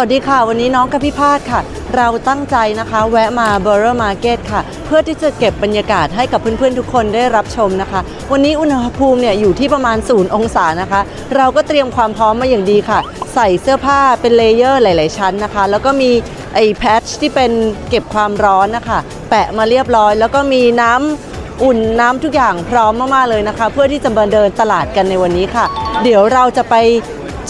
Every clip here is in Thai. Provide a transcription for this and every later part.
สวัสดีค่ะ วันนี้น้องกับพี่พาดค่ะ เราตั้งใจนะคะ แวะมาเบอร์เรอร์มาร์เก็ตค่ะ เพื่อที่จะเก็บบรรยากาศให้กับเพื่อนๆทุกคนได้รับชมนะคะ วันนี้อุณหภูมิเนี่ยอยู่ที่ประมาณ0องศานะคะ เราก็เตรียมความพร้อมมาอย่างดีค่ะ ใส่เสื้อผ้าเป็นเลเยอร์หลาย ๆ ชั้นนะคะ แล้วก็มีไอ้แพทชที่เป็นเก็บความร้อนนะคะ แปะมาเรียบร้อย แล้วก็มีน้ำอุ่นน้ำทุกอย่างพร้อมมาก ๆ เลยนะคะ เพื่อที่จะมาเดินตลาดกันในวันนี้ค่ะ เดี๋ยวเราจะไป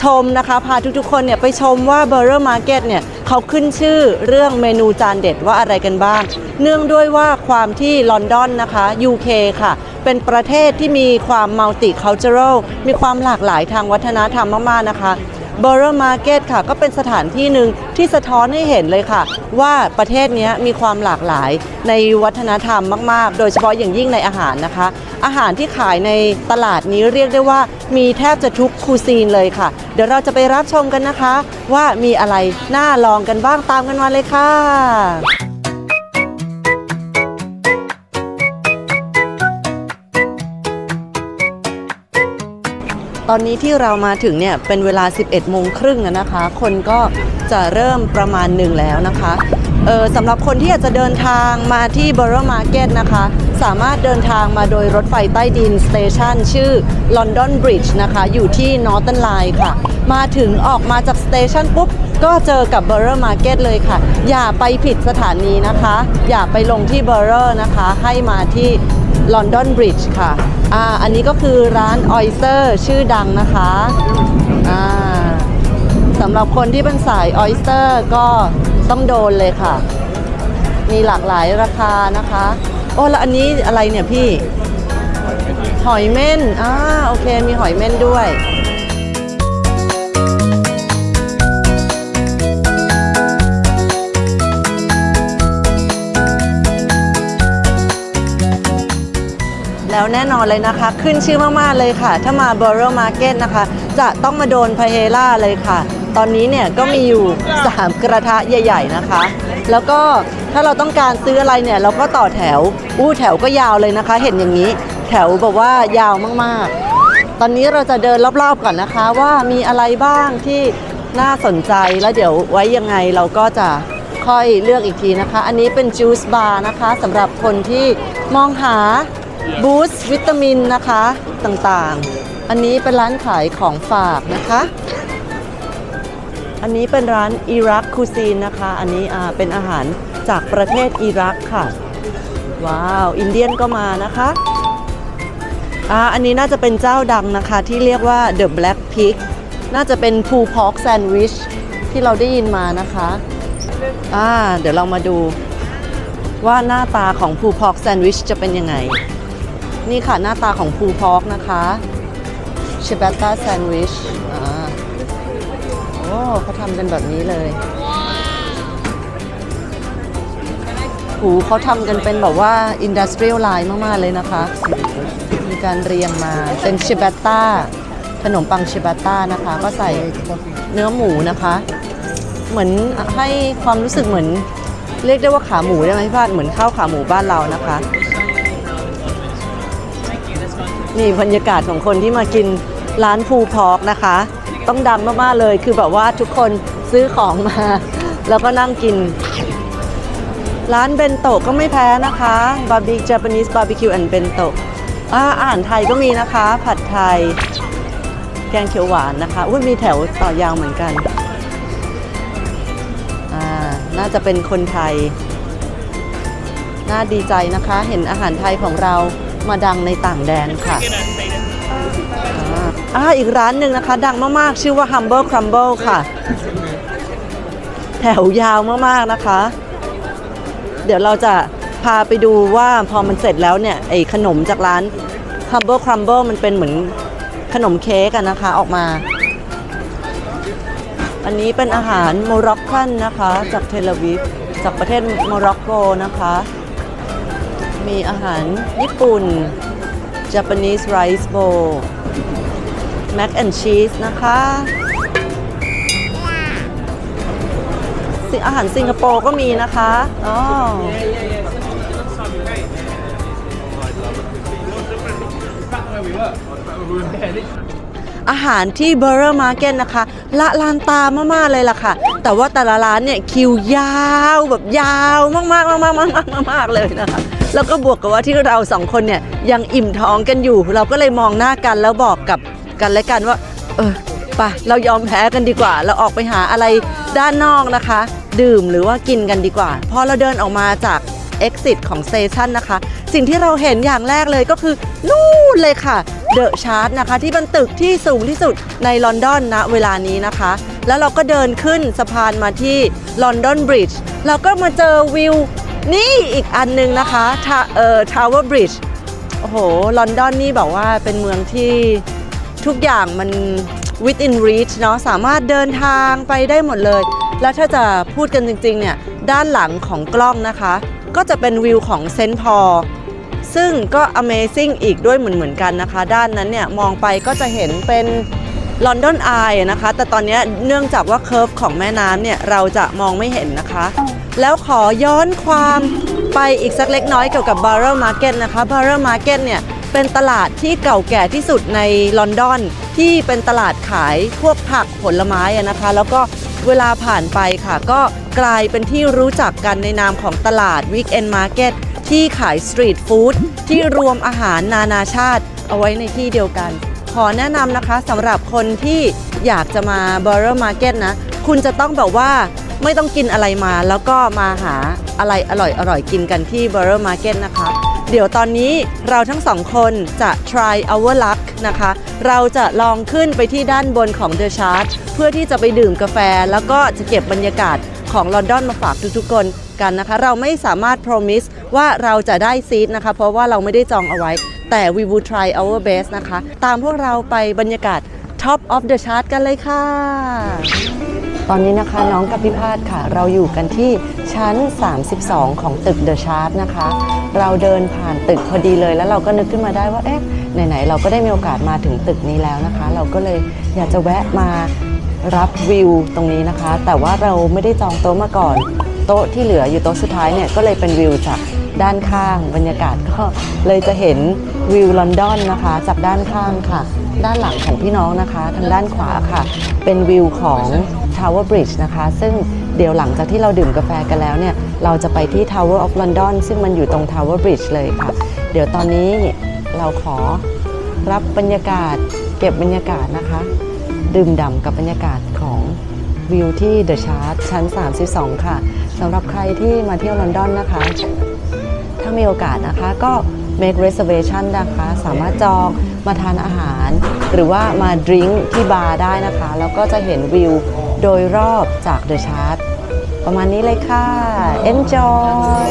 ชมนะคะ พาทุกๆคนเนี่ยไปชมว่าเบอร์เรอร์มาร์เก็ตเนี่ยเขาขึ้นชื่อเรื่องเมนูจานเด็ดว่าอะไรกันบ้าง เนื่องด้วยว่าความที่ลอนดอนนะคะ UK ค่ะ เป็นประเทศที่มีความมัลติคัลเจอรัลมีความหลากหลายทางวัฒนธรรมมากๆนะคะ เบอร์เรอร์มาร์เก็ตค่ะ ก็เป็นสถานที่หนึ่งที่สะท้อนให้เห็นเลยค่ะ ว่าประเทศนี้มีความหลากหลายในวัฒนธรรมมาก ๆ โดยเฉพาะอย่างยิ่งในอาหารนะคะ อาหารที่ขายในตลาดนี้เรียกได้ว่ามีแทบจะทุกคูซีนเลยค่ะ เดี๋ยวเราจะไปรับชมกันนะคะ ว่ามีอะไรน่าลองกันบ้างตามกันมาเลยค่ะ ตอนนี้ที่เรามาถึงเนี่ยเป็นเวลา 11โมงครึ่งนะคะ คนก็จะเริ่มประมาณหนึ่งแล้วนะคะเออสำหรับคนที่อยากจะเดินทางมาที่บ o ร o มาร์เก็ตนะคะ สามารถเดินทางมาโดยรถไฟใต้ดินสเตชันชื่อ London Bridge นะคะ อยู่ที่ Northern Line ค่ะ มาถึงออกมาจากสเตชันปุ๊บ ก็เจอกับ b o r o u g h Market เลยค่ะ อย่าไปผิดสถานีนะคะ อย่าไปลงที่ b o r o u g h นะคะ ให้มาที่ ลอนดอนบริดจ์ค่ะอ่าอันนี้ก็คือร้านออยเซอร์ชื่อดังนะคะอ่าสำหรับคนที่เป็นสายออยเซอร์ก็ต้องโดนเลยค่ะ มีหลากหลายราคานะคะ โอ้แล้วอันนี้อะไรเนี่ยพี่ หอยเม่นอ่าโอเคมีหอยเม่นด้วย แล้วแน่นอนเลยนะคะ ขึ้นชื่อมาก ๆ เลยค่ะ ถ้ามาเบอร์เรอร์มาร์เก็ตนะคะ จะต้องมาโดนพาเฮล่าเลยค่ะ ตอนนี้เนี่ยก็มีอยู่ 3 กระทะใหญ่ ๆ นะคะ แล้วก็ถ้าเราต้องการซื้ออะไรเนี่ย เราก็ต่อแถว อู้แถวก็ยาวเลยนะคะ เห็นอย่างนี้ แถวแบบว่ายาวมากๆ ตอนนี้เราจะเดินรอบ ๆ ก่อนนะคะ ว่ามีอะไรบ้างที่น่าสนใจแล้วเดี๋ยวไว้ยังไงเราก็จะค่อยเลือกอีกทีนะคะ อันนี้เป็นจูสบาร์นะคะสำหรับคนที่มองหา บูสต์วิตามินนะคะต่างๆ อันนี้เป็นร้านขายของฝากนะคะ อันนี้เป็นร้านอิรักคูซีนนะคะ อันนี้เป็นอาหารจากประเทศอิรักค่ะ ว้าว อินเดียนก็มานะคะอ่าอันนี้น่าจะเป็นเจ้าดังนะคะที่เรียกว่า The Black Pig น่าจะเป็น p ู l Pork Sandwich ที่เราได้ยินมานะคะอ่าเดี๋ยวเรามาดูว่าหน้าตาของ p ู l Pork Sandwich จะเป็นยังไง นี่ค่ะหน้าตาของ p ู l Pork นะคะชิเบตตาแซนด์วิชอ่าโอ้เขาทำกันแบบนี้เลยหูเขาทำกันเป็นแบบว่าอินดัสเทรียลไลน์มาก ๆ เลยนะคะ มีการเรียงมาเป็นชิบัตต้าขนมปังชิบัตต้านะคะ ก็ใส่เนื้อหมูนะคะ เหมือนให้ความรู้สึกเหมือน เรียกได้ว่าขาหมูได้ไหมพี่พาดเหมือนข้าวขาหมูบ้านเรานะคะ นี่บรรยากาศของคนที่มากินร้านภูพอกนะคะ ต้องดำมากๆเลยคือแบบว่าทุกคนซื้อของมา แล้วก็นั่งกิน ร้านเบนโตะก็ไม่แพ้นะคะบาร์บี j จ p a n e s e barbecue and เบนโตะอาหารไทยก็มีนะคะ ผัดไทย แกงเขียวหวานนะคะอุ้ยมีแถวต่อยาวเหมือนกันน่าจะเป็นคนไทย น่าดีใจนะคะ เห็นอาหารไทยของเรา มาดังในต่างแดนค่ะอ่าอีกร้านหนึ่งนะคะ ดังมากๆ ชื่อว่า Humble Crumble ค่ะ แถวยาวมากๆนะคะ เดี๋ยวเราจะพาไปดูว่าพอมันเสร็จแล้วเนี่ย ไอ้ขนมจากร้าน Humble Crumble มันเป็นเหมือนขนมเค้กอะนะคะออกมา อันนี้เป็นอาหารโมร็อกกันนะคะ จากเทลอาวิฟจากประเทศโมร็อกโกนะคะ มีอาหารญี่ปุ่น Japanese rice bowl mac and cheese นะคะสิอาหารสิงคโปร์ก็มีนะคะอ๋ออาหารที่ b u r r e r Market นะคะ ละลานตามากๆเลยล่ะค่ะ แต่ว่าแต่ละร้านเนี่ยคิวยาวแบบยาวมากๆมากๆมากๆมากๆเลยนะคะ แล้วก็บวกกับว่าที่เราสองคนเนี่ยยังอิ่มท้องกันอยู่ เราก็เลยมองหน้ากันแล้วบอกกับกันและกันว่า เออไปเรายอมแพ้กันดีกว่า เราออกไปหาอะไรด้านนอกนะคะ ดื่มหรือว่ากินกันดีกว่า พอเราเดินออกมาจาก exit ของ station นะคะ สิ่งที่เราเห็นอย่างแรกเลยก็คือ นู่นเลยค่ะเดอะชาร์ตนะคะ ที่เป็นตึกที่สูงที่สุดในลอนดอนณเวลานี้นะคะ แล้วเราก็เดินขึ้นสะพานมาที่ลอนดอนบริดจ์เราก็มาเจอวิว นี่อีกอันหนึงนะคะทาเอ่อทาวเวอร์บริดจ์โอ้โห ลอนดอนนี่บอกว่าเป็นเมืองที่ทุกอย่างมัน within reach เนาะสามารถเดินทางไปได้หมดเลย แล้วถ้าจะพูดกันจริงๆเนี่ย ด้านหลังของกล้องนะคะ ก็จะเป็นวิวของเซนต์พอลซึ่งก็ Amazing อีกด้วยเหมือนเหมือนๆกันนะคะ ด้านนั้นเนี่ย มองไปก็จะเห็นเป็นลอนดอนไอนะคะ แต่ตอนนี้เนื่องจากว่าเค r ร์ฟของแม่น้ำเนี่ย เราจะมองไม่เห็นนะคะ แล้วขอย้อนความไปอีกสักเล็กน้อยเกี่ยวกับ b a r r e l Market นะคะ b a r r e l Market เนี่ยเป็นตลาดที่เก่าแก่ที่สุดในลอนดอน ที่เป็นตลาดขายพวกผักผลไม้อะนะคะ แล้วก็เวลาผ่านไปค่ะ ก็กลายเป็นที่รู้จักกันในนามของตลาด Weekend Market ที่ขายสตรีทฟู้ดที่รวมอาหารนานาชาติเอาไว้ในที่เดียวกัน ขอแนะนำนะคะสำหรับคนที่อยากจะมา b o r r o w Market นะ คุณจะต้องแบบว่า ไม่ต้องกินอะไรมา แล้วก็มาหาอะไรอร่อยอร่อยกินกันที่ b o r r o w Market นะคะ เดี๋ยวตอนนี้เราทั้งสองคนจะ try our luck นะคะ เราจะลองขึ้นไปที่ด้านบนของ The Chart เพื่อที่จะไปดื่มกาแฟ แล้วก็จะเก็บบรรยากาศของลอนดอนมาฝากทุกๆคนกันนะคะ เราไม่สามารถ promise ว่าเราจะได้ซีทนะคะ เพราะว่าเราไม่ได้จองเอาไว้ แต่ we will try our best นะคะ ตามพวกเราไปบรรยากาศ top of the chart กันเลยค่ะ ตอนนี้นะคะน้องกับพี่พาดค่ะ เราอยู่กันที่ชั้น 32 ของตึก The Chart นะคะ เราเดินผ่านตึกพอดีเลย แล้วเราก็นึกขึ้นมาได้ว่าเอ๊ะไหนๆเราก็ได้มีโอกาสมาถึงตึกนี้แล้วนะคะ เราก็เลยอยากจะแวะมารับวิวตรงนี้นะคะ แต่ว่าเราไม่ได้จองโต๊ะมาก่อน โต๊ะที่เหลืออยู่โต๊ะสุดท้ายเนี่ยก็เลยเป็นวิวจาก ด้านข้าง บรรยากาศก็เลยจะเห็นวิวลอนดอนนะคะ จากด้านข้างค่ะ ด้านหลังของพี่น้องนะคะ ทางด้านขวาค่ะ เป็นวิวของ Tower Bridge นะคะ ซึ่งเดี๋ยวหลังจากที่เราดื่มกาแฟกันแล้วเนี่ย เราจะไปที่ Tower of London ซึ่งมันอยู่ตรง Tower Bridge เลยค่ะ เดี๋ยวตอนนี้เราขอรับบรรยากาศเก็บบรรยากาศนะคะ ดื่มด่ำกับบรรยากาศของวิวที่ The Chart ชั้น 32 ค่ะสำหรับใครที่มาเที่ยวลอนดอนนะคะ ถ้ามีโอกาสนะคะ ก็ make reservation นะคะ สามารถจองมาทานอาหาร หรือว่ามาดริงก์ที่บาร์ได้นะคะ แล้วก็จะเห็นวิวโดยรอบจากเดอะชาร์ตประมาณนี้เลยค่ะ enjoy